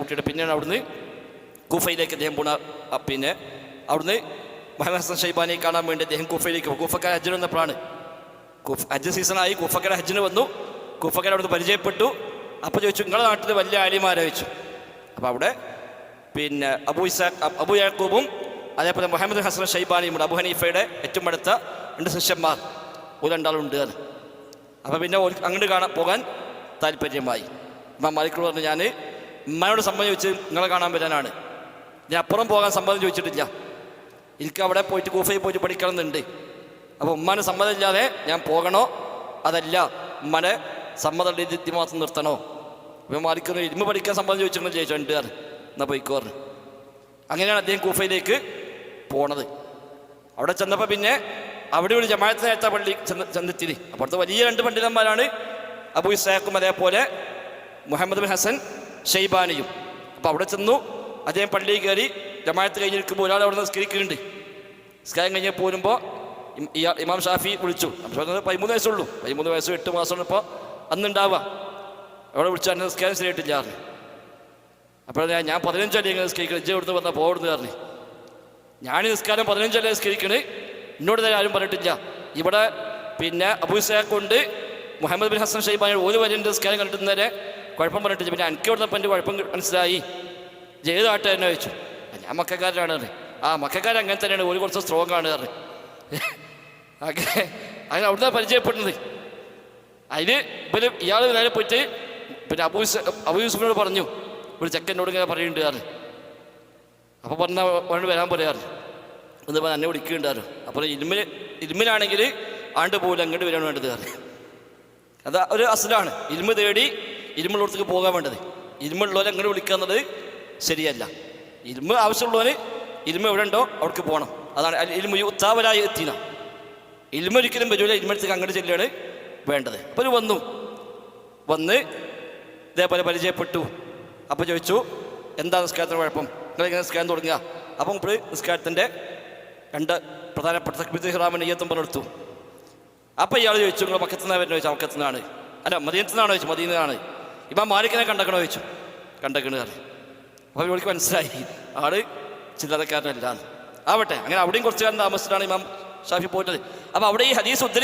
കൂട്ടിയിട്ട് പിന്നെയാണ് അവിടുന്ന് ഗുഫയിലേക്ക് അദ്ദേഹം പോണ പിന്നെ അവിടുന്ന് മുഹമ്മദ് ഹസൻ ഷൈബാനെ കാണാൻ വേണ്ടി അദ്ദേഹം കൂഫയിലേക്ക് പോകും കൂഫക്കാർ ഹജ്ജിന് വന്നപ്പോഴാണ്. കൂഫ് ഹജ്ജ് സീസണായി കൂഫക്കാർ ഹജ്ജിന് വന്നു. ഗുഫക്കാർ അവിടുന്ന് പരിചയപ്പെട്ടു. അപ്പോൾ ചോദിച്ചു നിങ്ങളുടെ നാട്ടിൽ വലിയ ആലിമാരെ? വെച്ചു അപ്പോൾ അവിടെ പിന്നെ അബു ഇസാ അബു യാക്കൂബും അതേപോലെ മുഹമ്മദ് ഹസൻ ഷൈബാനിയും അബു ഹനീഫയുടെ ഏറ്റവും അടുത്ത രണ്ട് ശിഷ്യന്മാർ. ഒരു രണ്ടാളുണ്ട് അത് അപ്പോൾ പിന്നെ അങ്ങോട്ട് കാണാൻ പോകാൻ താല്പര്യമായി. ഇമാം മാലിക് പറഞ്ഞു ഞാൻ ഉമ്മയോട് സമ്മതം ചോദിച്ച് നിങ്ങളെ കാണാൻ വരാനാണ് ഞാൻ അപ്പുറം പോകാൻ സമ്മതം ചോദിച്ചിട്ടില്ല. എനിക്ക് അവിടെ പോയിട്ട് കൂഫയിൽ പോയിട്ട് പഠിക്കണം എന്നുണ്ട് അപ്പോൾ ഉമ്മാനെ സമ്മതമില്ലാതെ ഞാൻ പോകണോ? അതല്ല ഉമ്മനെ സമ്മതം രീതി മാത്രം നിർത്തണോ? ഇപ്പം മാലിക്കുന്ന ഇരുമ്പ് പഠിക്കാൻ സമ്മതം ചോദിച്ചിട്ടുണ്ട് ചോദിച്ചു ഉണ്ട് എന്നാൽ പോയിക്കോറ് അങ്ങനെയാണ് അദ്ദേഹം കൂഫയിലേക്ക് പോണത്. അവിടെ ചെന്നപ്പോൾ പിന്നെ അവിടെ ഒരു ജമാഅത്ത് നേരത്തെ പള്ളി ചെന്ന് ചെന്നെത്തിരി അപ്പോഴത്തെ വലിയ രണ്ട് പണ്ഡിതന്മാരാണ് അബു ഇസാഖും അതേപോലെ മുഹമ്മദ് ബിൻ ഹസൻ ഷെയ്ബാനിയും. അപ്പോൾ അവിടെ ചെന്നു. അദ്ദേഹം പള്ളിയിൽ കയറി ജമാഅത്ത് കഴിഞ്ഞിരിക്കുമ്പോൾ ഒരാൾ അവിടെ നിന്ന് സ്കരിക്കുന്നുണ്ട് സ്കാരം കഴിഞ്ഞ് പോരുമ്പോൾ ഇയാൾ ഇമാം ഷാഫി വിളിച്ചു. പതിമൂന്ന് വയസ്സുള്ളൂ. പതിമൂന്ന് വയസ്സും എട്ട് മാസമാണ് ഇപ്പോൾ അന്നുണ്ടാവുക. അവിടെ വിളിച്ചാൽ സ്കാരം ശരിയായിട്ടില്ല പറഞ്ഞു. അപ്പോൾ ഞാൻ പതിനഞ്ചല്ലേ ഇങ്ങനെ നിസ്കരിക്കണം? ഇജ്ജ ഇവിടുന്ന് വന്നാൽ പോകരുത് പറഞ്ഞു. ഞാൻ നിസ്കാരം പതിനഞ്ചല്ലേ നിസ്കരിക്കണേ? എന്നോട് തന്നെ ആരും പറഞ്ഞിട്ടില്ല. ഇവിടെ പിന്നെ അബൂസാഖുണ്ട് മുഹമ്മദ് ബിൻ ഹസൻ ഷൈബാനി ഒരു വരെ നിസ്കാരം കണ്ടിട്ടുന്നവരെ കുഴപ്പം പറഞ്ഞിട്ട് പിന്നെ എനിക്ക് ഇവിടുന്ന് എന്റെ കുഴപ്പം മനസ്സിലായി. ജേതാട്ടെ എന്നെ വെച്ചു "ആ, ഞാൻ മക്കാരനാണ് പറഞ്ഞു. ആ മക്കാരൻ അങ്ങനെ തന്നെയാണ്. ഒരു കുറച്ച് സ്ട്രോങ് ആണ് പറഞ്ഞു. അങ്ങനെ അങ്ങനെ അവിടുന്ന് പരിചയപ്പെടുന്നത്. അതിന് ഇവർ ഇയാൾ നേരെ പോയിട്ട് പിന്നെ അബൂസ് അബൂസിനോട് പറഞ്ഞു. ഒരു ചെക്കനോട് ഇങ്ങനെ പറയുന്നുണ്ട് കാരണം അപ്പോൾ പറഞ്ഞാൽ പറഞ്ഞു. വരാൻ പറയാറ് എന്ന് പറഞ്ഞാൽ എന്നെ വിളിക്കുന്നുണ്ടായിരുന്നു അപ്പോൾ ഇരുമിന് ഇരുമിനാണെങ്കിൽ ആണ്ട് പോലും അങ്ങോട്ട് വരാൻ വേണ്ടത് കാരണം അത് ഒരു അസലാണ്. ഇരുമ് തേടി ഇരുമുള്ളടത്തേക്ക് പോകാൻ വേണ്ടത്. ഇരുമുള്ളവരെ അങ്ങനെ വിളിക്കുക എന്നുള്ളത് ശരിയല്ല. ഇരുമ ആവശ്യമുള്ളവന് ഇരുമ എവിടെ ഉണ്ടോ അവിടേക്ക് പോകണം. അതാണ് ഇരുമ ഉത്താവരായി എത്തിന. ഇരുമ ഒരിക്കലും വരൂല ഇരുമടുത്തേക്ക് അങ്ങോട്ട് ചെല്ലുകയാണ് വേണ്ടത്. അപ്പോൾ വന്നു. വന്ന് ഇതേപോലെ പരിചയപ്പെട്ടു. അപ്പോൾ ചോദിച്ചു എന്താ നിസ്കാരത്തിന് കുഴപ്പം? നിങ്ങളിങ്ങനെ നിസ്കാരം തുടങ്ങുക? അപ്പം ഇപ്പോൾ നിസ്കാരത്തിന്റെ രണ്ട് പ്രധാനപ്പെട്ട തക്ബീർ ഹിറാമിന്റെ നെയ്യത്തും പറഞ്ഞെടുത്തു അപ്പം ഇയാൾ ചോദിച്ചു നിങ്ങൾ പക്കത്തുനിന്നാണ് വരുന്നത്? ചോദിച്ചു അവക്കത്തുനിന്നാണ് അല്ല മദീനത്തു നിന്നാണ്? ചോദിച്ചു മദീനാണ് ഇപ്പം മാലിക്കിനെ കണ്ടക്കണോ ചോദിച്ചു. കണ്ടക്കണ് അപ്പം അപ്പോൾ മനസ്സിലായി. ആൾ ചില്ലറക്കാരനല്ല. ആവട്ടെ അങ്ങനെ അവിടെയും കുറച്ച് കാലം താമസിച്ചിട്ടാണ് ഇമാം ഷാഫി പോയിട്ടത് അപ്പോൾ അവിടെ ഈ ഹദീസ് ഉദ്ധരിച്ച്